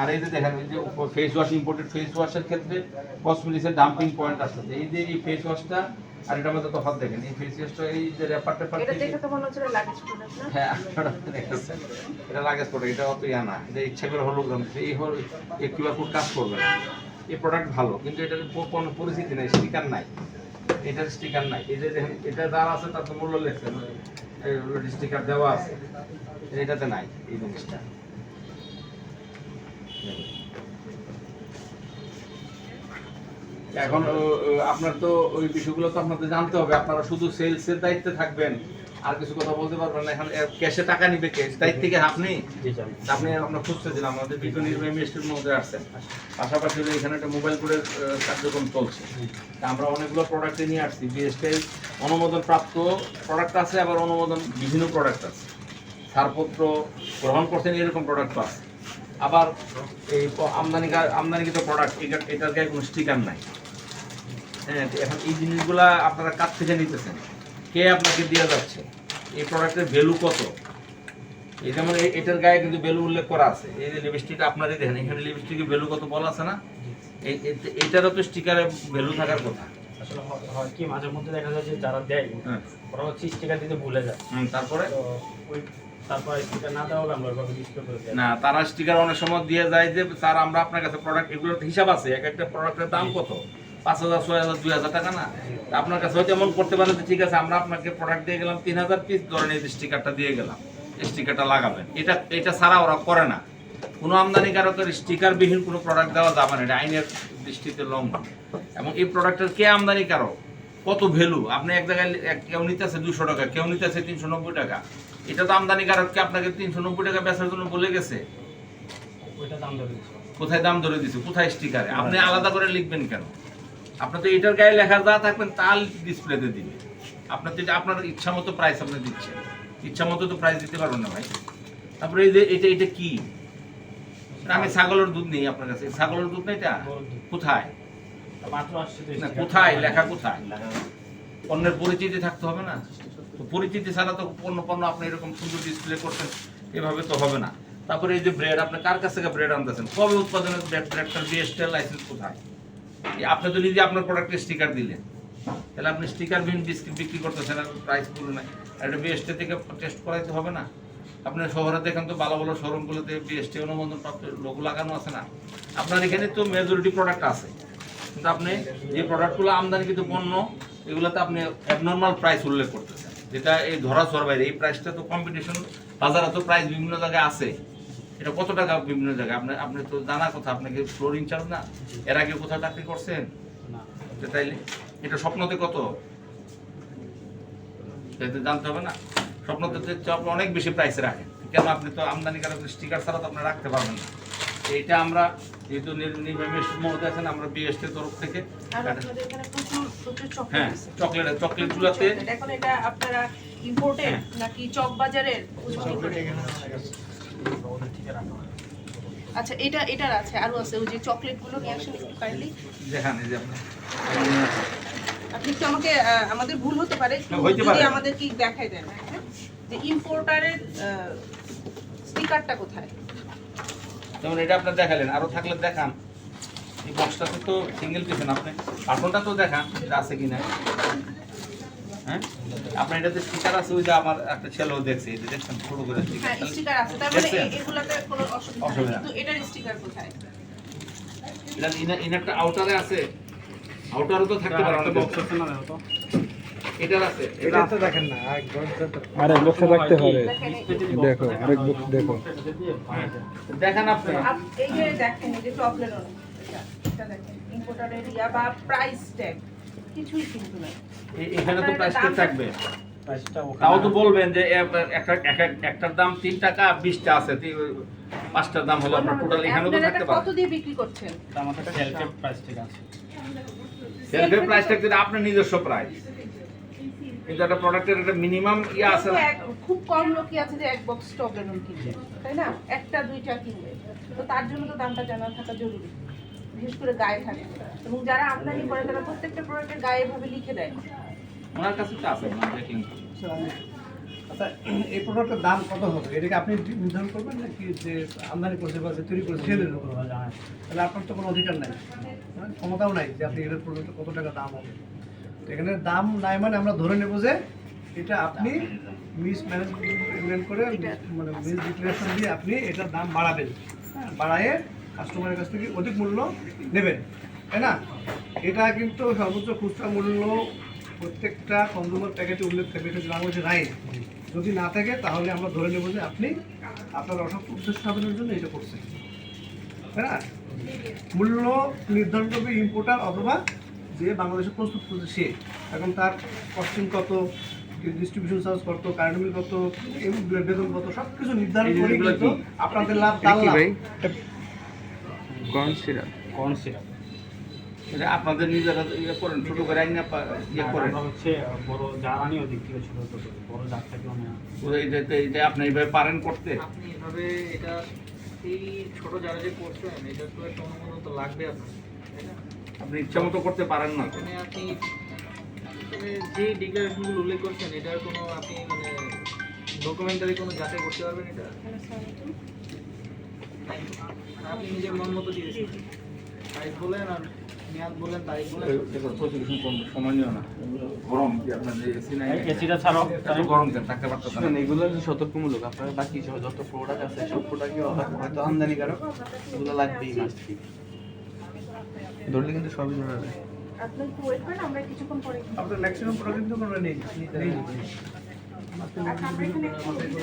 আর এই যে দেখেন এই যে ফেস ওয়াশ ইম্পোর্টেড ফেস ওয়াশের ক্ষেত্রে কসমেটিক্সের ডাম্পিং পয়েন্ট আসছে এই যে এই ফেস ওয়াশটা আর মধ্যে তফাৎ দেখেন এই ফেস ওয়াশটা এই যে র্যাপার ট্যাপার এটা দেখে তো মনে হচ্ছে লাগেজ প্রোডাক্ট না? হ্যাঁ এটা লাগেজ প্রোডাক্ট এটা অত ইয়া না এটা ইচ্ছা করে হলোগ্রাম এই হল এই কিউআর কোড কাজ করবে না। এই প্রোডাক্ট ভালো কিন্তু এটার কোনো পরিস্থিতি নেই স্টিকার নাই। এটার স্টিকার নাই। এই যে দেখেন এটা যারা আছে তার তো মূল্য লেখছেন স্টিকার দেওয়া আছে। এটাতে নাই এই জিনিসটা। এখন আপনার তো ওই বিষয়গুলো তো আপনাদের জানতে হবে আপনারা শুধু সেলসের দায়িত্বে থাকবেন আর কিছু কথা বলতে পারবেন না। এখন ক্যাশে টাকা নিবে ক্যাশ দায়িত্ব থেকে আপনি? আপনি আপনার খুঁজতেছেন আমাদের বিজ্ঞান নির্বাহী মিনিস্ট্রির মধ্যে আসছেন পাশাপাশি এখানে একটা মোবাইল কোডের কার্যক্রম চলছে। তা আমরা অনেকগুলো প্রোডাক্টে নিয়ে আসছি বিএসটাই অনুমোদন প্রাপ্ত প্রোডাক্ট আছে আবার অনুমোদন বিভিন্ন প্রোডাক্ট আছে। ছাড়পত্র গ্রহণ করছেন এরকম প্রোডাক্ট আছে আবার এই আমদানি আমদানিকৃত প্রোডাক্ট এটার গায়ে কোনো স্টিকার নাই। হ্যাঁ এখন এই জিনিসগুলা আপনারা কাছ থেকে নিতেছেন। কে আপনাকে দিয়ে যাচ্ছে? এই প্রোডাক্টের ভ্যালু কত? এই যেমন এটার গায়ে কিন্তু ভ্যালু উল্লেখ করা আছে। এই যে লিপস্টিক আপনারই দেখেন এখানে লিপস্টিকের ভ্যালু কত বলা আছে না? এটারও তো স্টিকারে ভ্যালু থাকার কথা। আসলে হয় কি মাঝে মধ্যে দেখা যায় যে যারা দেয় হ্যাঁ। ওরা হচ্ছে স্টিকার দিতে ভুলে যায়। তারপরে? ওই না তারা স্টিকার অনেক সময় দিয়ে যায় যে স্যার আমরা আপনার কাছে প্রোডাক্ট এগুলোর হিসাব আছে এক একটা প্রোডাক্টের দাম কত? পাঁচ হাজার ছয় হাজার দুই হাজার টাকা না? আপনার কাছে হয়তো এমন করতে যে ঠিক আছে আমরা আপনাকে প্রোডাক্ট দিয়ে গেলাম তিন হাজার পিস ধরেন এই স্টিকারটা দিয়ে গেলাম স্টিকারটা লাগাবেন। এটা এটা ছাড়া ওরা করে না। কোনো আমদানিকারকের স্টিকারবিহীন কোনো প্রোডাক্ট দেওয়া যাবে না এটা আইনের দৃষ্টিতে লঙ্ঘন। এবং এই প্রোডাক্টের কে আমদানিকারক? কত ভ্যালু আপনি এক জায়গায় কেউ নিতেছে দুশো টাকা কেউ নিতেছে তিনশো নব্বই টাকা। এটা তো আমদানি আমদানিকারককে আপনাকে তিনশো নব্বই টাকা বেচার জন্য বলে গেছে? ওইটা দাম ধরে দিচ্ছি কোথায় দাম ধরে দিছে? কোথায় স্টিকারে আপনি আলাদা করে লিখবেন কেন? আপনার তো এটার গায়ে লেখা যা থাকবেন তা ডিসপ্লেতে দিবে আপনার তো আপনার ইচ্ছা মতো প্রাইস আপনি দিচ্ছেন। ইচ্ছা মতো তো প্রাইস দিতে পারবেন না ভাই। তারপরে এই যে এটা এটা কি? আমি ছাগলের দুধ নেই আপনার কাছে। ছাগলের দুধ নেই এটা? কোথায়। কোথায়? লেখা কোথায়? অন্যের পরিচিতি থাকতে হবে না? তো পরিচিতি ছাড়া তো পণ্য পণ্য আপনি এরকম সুন্দর ডিসপ্লে করছেন, এভাবে তো হবে না। তারপরে এই যে ব্রেড আপনি কার কাছ থেকে ব্রেড আনতেছেন? কবে উৎপাদনের ব্রেড লাইসেন্স কোথায়? আপনি তো নিজে আপনার প্রোডাক্টের স্টিকার দিলেন। তাহলে আপনি স্টিকার বিহীন বিস্কিট বিক্রি করতেছেন, আর প্রাইস বলে না একটা বিএসটি থেকে টেস্ট করাইতে হবে না। আপনি শহরে দেখেন তো ভালো ভালো শোরুমগুলোতে বিএসটি অনুমোদন প্রাপ্ত লোগো লাগানো আছে না। আপনার এখানে তো মেজরিটি প্রোডাক্ট আছে। কিন্তু আপনি যে প্রোডাক্টগুলো আমদানিকৃত পণ্য, এগুলোতে আপনি অ্যাবনর্মাল প্রাইস উল্লেখ করতেছেন। যেটা এই ধরা ছোঁয়ার বাইরে এই প্রাইসটা তো কম্পিটিশন বাজারে তো প্রাইস বিভিন্ন জায়গায় আছে। এটা কত টাকা বিভিন্ন জায়গায়? আপনি আপনি তো জানা কথা আপনি কি ফ্লোর ইনচার্জ না? এর আগে কোথাও চাকরি করছেন? তাইলে এটা স্বপ্নতে কত? এটা তো জানতে হবে না। স্বপ্নতে তো আপনি অনেক বেশি প্রাইসে রাখেন। কেন আপনি তো আমদানি আমদানিকারক স্টিকার ছাড়া তো আপনি রাখতে পারবেন না। এইটা আমরা যেহেতু নির- নির্বাহী মহোদয় আছেন আমরা বিএসটির তরফ থেকে হ্যাঁ চকলেট চকলেট গুলাতে এখন এটা আপনারা ইম্পোর্টেড হ্যাঁ। নাকি চক বাজারের? ওদের থেকে রাখা হয় আচ্ছা এটা এটার আছে আরও আছে ওই যে চকলেটগুলো নিয়ে আসেন একটু কাইন্ডলি দেখান যে আপনি আপনি একটু আমাকে আহ, আমাদের ভুল হতে পারে যদি আমাদের কি দেখাই দেন হ্যাঁ? যে ইম্পোর্টারের স্টিকারটা কোথায়? যেমন এটা আপনার দেখালেন আরও থাকলে দেখান। এই বক্সটাতে তো সিঙ্গেল পিস না আপনি কার্টনটা তো দেখান এটা আছে কিনা। হ্যাঁ? আপনার এটাতে স্টিকার আছে ওই যে আমার একটা ছেলেও দেখছে এই যে দেখছেন ছোট করে হ্যাঁ স্টিকার আছে তার মানে এগুলাতে কোনো অসুবিধা কিন্তু এটার স্টিকার কোথায়? এটা ইনারটা আউটারে আছে। আউটারও তো থাকতে পারে অনেক বক্স আছে। না তো এটার আছে। এটা তো দেখেন না রাখতে হবে। দেখেন দেখো আরেক বক্স দেখো। দেখান আপনি। এই যে দেখেন এই যে টপলেট অনেক এটা এটা দেখেন ইম্পোর্টারের ইয়া বা প্রাইস ট্যাগ কিছুই কিন্তু নাই এখানে তো প্রাইস থাকবে। তাও তো বলবেন যে এ- একটা এক- একটার দাম তিন টাকা বিশটা আছে পাঁচটার দাম হলো আপনার টোটাল এখানেও তো থাকতে এটা কত দিয়ে বিক্রি করছেন আমাদের সেলফের প্রাইস ঠিক আছে সেলফের প্রাইস থাকতে আপনার নিজস্ব প্রাইস কিন্তু একটা প্রোডাক্টের একটা মিনিমাম ইয়ে আছে খুব কম লোকই আছে যে এক বক্স টপলেট কিনবে তাই না? একটা দুইটা কিনবে। তো তার জন্য তো দামটা জানা থাকা জরুরি। বিশেষ করে গায়ে থাকে। এবং যারা আমদানি করে তারা প্রত্যেকটা প্রোডাক্টের গায়ে এভাবে লিখে দেয়। ওনার কাছে তো আছে আচ্ছা এই প্রোডাক্টের দাম কত হবে? এটাকে আপনি নির্ধারণ করবেন নাকি যে আমদানি করছে বা যে তৈরি করছে সেদের উপর জানাই তাহলে আপনার তো কোনো অধিকার নাই। হ্যাঁ, ক্ষমতাও নাই যে আপনি এটার প্রোডাক্টে কত টাকা দাম হবে। তো এখানে দাম নাই মানে আমরা ধরে নেব যে এটা আপনি মিস ম্যানেজমেন্ট করে মানে মিস ডিক্লারেশন দিয়ে আপনি এটার দাম বাড়াবেন। হ্যাঁ বাড়ায়ে কাস্টমারের কাছ থেকে অধিক মূল্য নেবেন তাই না? এটা কিন্তু সর্বোচ্চ খুচরা মূল্য প্রত্যেকটা কনজিউমার প্যাকেটে উল্লেখ থাকবে এটা বাংলাদেশের আইন। যদি না থাকে তাহলে আমরা ধরে নেব যে আপনি আপনার অসৎ উদ্দেশ্য সাধনের জন্য এটা করছেন তাই না? মূল্য নির্ধারণ করবে ইম্পোর্টার অথবা যে বাংলাদেশে প্রস্তুত করছে সে এখন তার কস্টিং কত ডিস্ট্রিবিউশন চার্জ কত কারেন্ট বিল কত বেতন কত সব কিছু নির্ধারণ করে কিন্তু আপনাদের লাভ তার লাভ। কোন সিরাপ। কোন সিরাপ। এটা আপনাদের নিজেরা ইয়ে করেন ছোট করে আইনা ইয়ে করেন। আমরা হচ্ছে বড় জারানি ওদিক থেকে ছোট ছোট বড় জাত থেকে মানে এটা এটা আপনি এইভাবে পারেন করতে? আপনি এভাবে এটা এই ছোট যারা যে করছেন এটা তো একটা অনুমোদন তো লাগবে আপনার আপনি ইচ্ছা মতো করতে পারেন না। এখানে আপনি যে ডিক্লারেশনগুলো উল্লেখ করছেন এটার কোনো আপনি মানে ডকুমেন্টারি কোনো যাচাই করতে পারবেন এটা? নাই। আপনি নিজের মন মতো দিয়ে তারিখ বলেন আর মেয়াদ বলেন তারিখ বলেন। গরম এসিটা কেন থাকতে পারতেছেন শুনুন এগুলো সতর্কমূলক আপনার বাকি যত প্রোডাক্ট আছে সব প্রোডাক্টই হয়তো আমদানিকারক এগুলো লাগবেই ধরলে কিন্তু সবই ধরা যায়। আপনি একটু ওয়েট করেন আমরা কিছুক্ষণ পরে আপনার ম্যাক্সিমাম প্রোডাক্ট কিন্তু আমরা নেই নেই। আচ্ছা আমরা এখানে একটু হুম হুম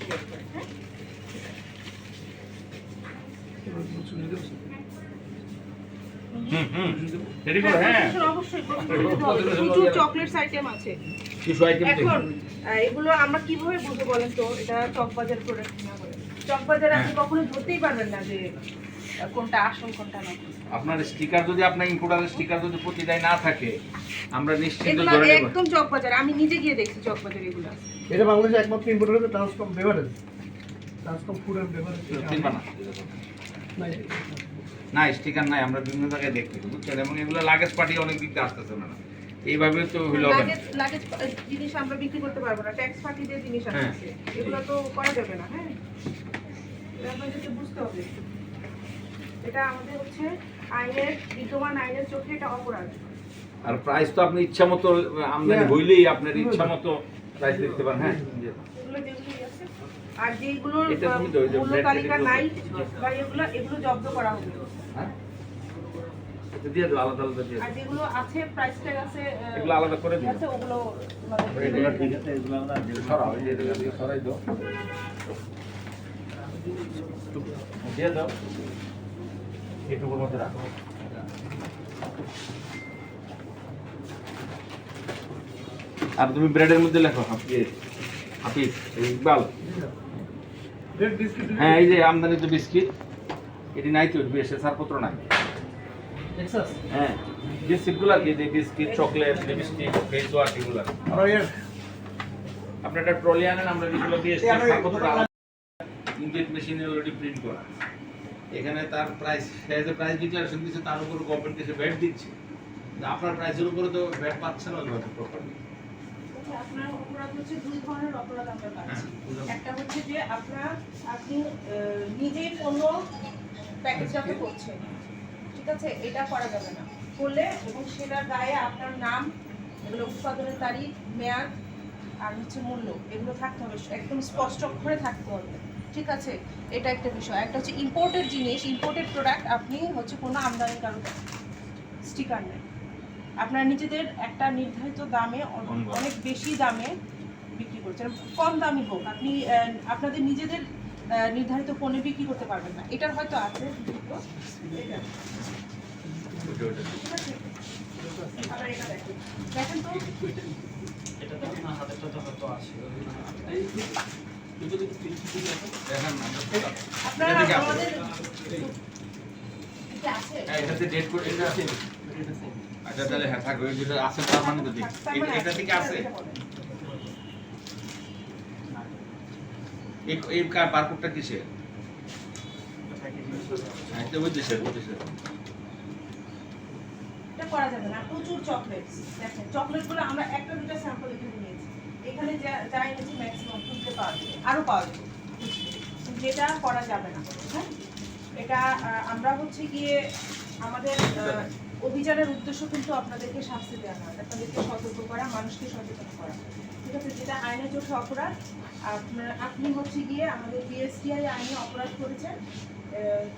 রেডি করো হ্যাঁ অবশ্যই প্রচুর চকলেটস আইটেম আছে কিছু আইটেম এখন আহ, এগুলো আমরা কীভাবে বুঝব বলেন তো? এটা চকবাজার প্রোডাক্ট কিনা চকবাজার আপনি কখনো ধরতেই পারবেন না যে কোনটা আসল কোনটা নকল আপনার স্টিকার যদি আপনার ইম্পোর্টারের স্টিকার যদি প্রতিটাই না থাকে আমরা নিশ্চিন্ত ধরে নেব। একদম চকবাজার আমি নিজে গিয়ে দেখছি চকবাজার এগুলো। এটা বাংলাদেশে একমাত্র ইম্পোর্টার হচ্ছে Transcom beverage Transcom food beverage না স্টিকার নাই আমরা বিভিন্ন জায়গায় দেখি বুঝছেন এবং এগুলো লাগেজ পার্টি অনেক দিক দিয়ে আসতেছে না। এইভাবে তো হইল লাগেজ লাগেজ জিনিস আমরা বিক্রি করতে পারব না ট্যাক্স দিয়ে জিনিস হ্যাঁ। আসছে এগুলো তো করা যাবে না হ্যাঁ। আপনাদেরকে বুঝতে হবে। এটা আমাদের হচ্ছে আইনের বিদ্যমান আইনের চোখে এটা অপরাধ। আর প্রাইস তো আপনি ইচ্ছা মতো আমদানি হইলেই আপনার ইচ্ছা মতো প্রাইস লিখতে পারেন হ্যাঁ। এগুলো যেগুলি আছে আর যেগুলোর মূল্য তালিকা নাই বা এগুলো এগুলো জব্দ করা হবে হ্যাঁ? দিয়ে দাও আলাদা আলাদা দিয়ে আর যেগুলো আছে প্রাইস ট্যাগ আছে এগুলো আলাদা করে দিও। আছে ওগুলো মানে এগুলো ঠিক আছে এগুলো আমরা সরাও এই এগুলো দিয়ে সরাই দাও। দিয়ে দাও। এটুকুর মধ্যে রাখো। আর তুমি ব্রেডের মধ্যে লেখো হাফিজ। হাফিজ ইকবাল। হ্যাঁ এই যে আমদানিত বিস্কিট এটি নাই তো বিএসএ ছাড়পত্র নাই। হ্যাঁ বিস্কিটগুলো আর কি যে biscuit chocolate lipstick face wash এগুলো। আপনি একটা ট্রলি আনেন আমরা যেগুলো দিয়ে মেশিনে অলরেডি প্রিন্ট করা। এখানে তার প্রাইস সে যে প্রাইস ডিক্লারেশন দিচ্ছে তার উপর গভর্নমেন্ট কিছু ভ্যাট দিচ্ছে। আপনার প্রাইসের উপরে তো ভ্যাট পাচ্ছে না প্রপারলি আপনার অপরাধ হচ্ছে দুই ধরনের অপরাধ আমরা পাচ্ছি। হ্যাঁ। একটা হচ্ছে যে আপনার আপনি নিজেই পণ্য প্যাকেটজাত করছেন। ঠিক আছে? এটা করা যাবে না। করলে এবং সেটার গায়ে আপনার নাম এগুলো উৎপাদনের তারিখ মেয়াদ আর হচ্ছে মূল্য এগুলো থাকতে হবে। একদম স্পষ্ট অক্ষরে থাকতে হবে। ঠিক আছে? এটা একটা বিষয়। একটা হচ্ছে ইম্পোর্টেড জিনিস ইম্পোর্টেড প্রোডাক্ট আপনি হচ্ছে কোনো আমদানিকারক স্টিকার নেই আপনার নিজেদের একটা নির্ধারিত দামে। অনেক বেশি দামে বিক্রি করছেন কম দামি হোক আপনি আপনাদের নিজেদের নির্ধারিত পণ্য বিক্রি করতে পারবেন না এটার হয়তো আছে দেখেন। তো আপনার হয়তো আছে এটা আছে। আমাদের এটা আছে এটাতে ডেট করে এটা আছে আচ্ছা তাহলে হ্যাঁ থাকবে যেটা আছে তার মানে তো এটা থেকে আছে। এই এই বারকোডটা হ্যাঁ করা আমরা একটা স্যাম্পল এখানে ম্যাক্সিমাম পাওয়া যাবে পাওয়া যাবে। যেটা করা যাবে না। হ্যাঁ? এটা আমরা হচ্ছে গিয়ে আমাদের অভিযানের উদ্দেশ্য কিন্তু আপনাদেরকে শাস্তি দেওয়া না আপনাদেরকে সতর্ক করা, মানুষকে সচেতন করা। ঠিক আছে, যেটা আইনে চোখে অপরাধ, আপনার, আপনি হচ্ছে গিয়ে আমাদের বিএসটিআই আইনে অপরাধ করেছেন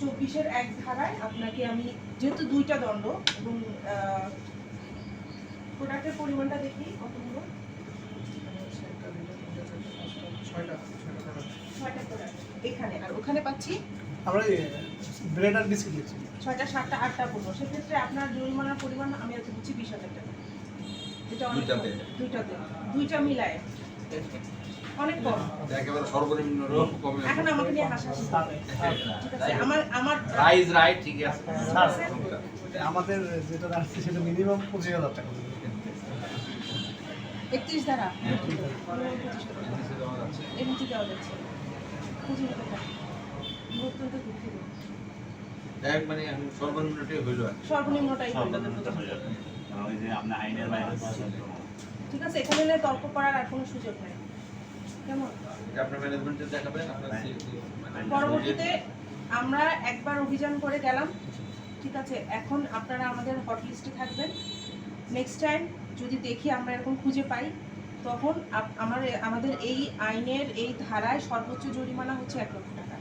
চব্বিশের এক ধারায় আপনাকে আমি, যেহেতু দুইটা দণ্ড এবং প্রোডাক্টের পরিমাণটা দেখি কতগুলো? ছয়টা প্রোডাক্ট এখানে, আর ওখানে পাচ্ছি? আমরা ব্রেড আর বিস্কিট ছয়টা সাতটা আটটা পড়ব সেক্ষেত্রে আপনার জরিমানার পরিমাণ আমি আজকে দিচ্ছি বিশ হাজার টাকা। যেটা অনেক দুইটাতে? দুইটাতে। দুইটা মিলায়। অনেক কম। একেবারে সর্বনিম্ন কমে এখন আমাকে নিয়ে হাসাহাসি করবে। ঠিক আছে আমার আমার রাইজ রাইট ঠিক আছে। আমাদের যেটা আসছে সেটা মিনিমাম পঁচিশ হাজার টাকা। একত্রিশ ধারা? এমনি দেওয়া যাচ্ছে। পঁচিশ হাজার টাকা। অত্যন্ত দুঃখিত এক মানে এখন সর্বনিম্নটাই হইল আর কি। সর্বনিম্নটাই হলো। ঠিক আছে এখানে তর্ক করার আর কোনো সুযোগ নেই। কেমন? আপনার ম্যানেজমেন্টে দেখাবেন আপনার মানে পরবর্তীতে আমরা একবার অভিযান করে গেলাম। ঠিক আছে এখন আপনারা আমাদের হট লিস্টে থাকবেন। নেক্সট টাইম যদি দেখি আমরা এরকম খুঁজে পাই তখন আমার আমাদের এই আইনের এই ধারায় সর্বোচ্চ জরিমানা হচ্ছে এক লক্ষ টাকা।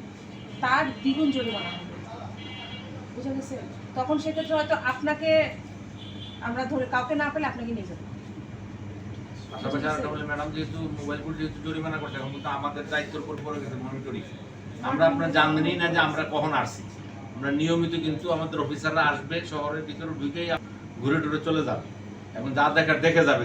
তার দ্বিগুণ জরিমানা হবে। তখন সেক্ষেত্রে হয়তো আপনাকে আমরা ধরে কাউকে না পেলে আপনাকে নিয়ে যাব। মোবাইল ফোন যেহেতু জরিমানা করছে কিন্তু আমাদের দায়িত্বের আমরা না যে আমরা কখন আসছি। নিয়মিত কিন্তু আমাদের আসবে, শহরের ভিতরে ঘুরে টুরে চলে যাবে। এবং যা দেখার, দেখে যাবে।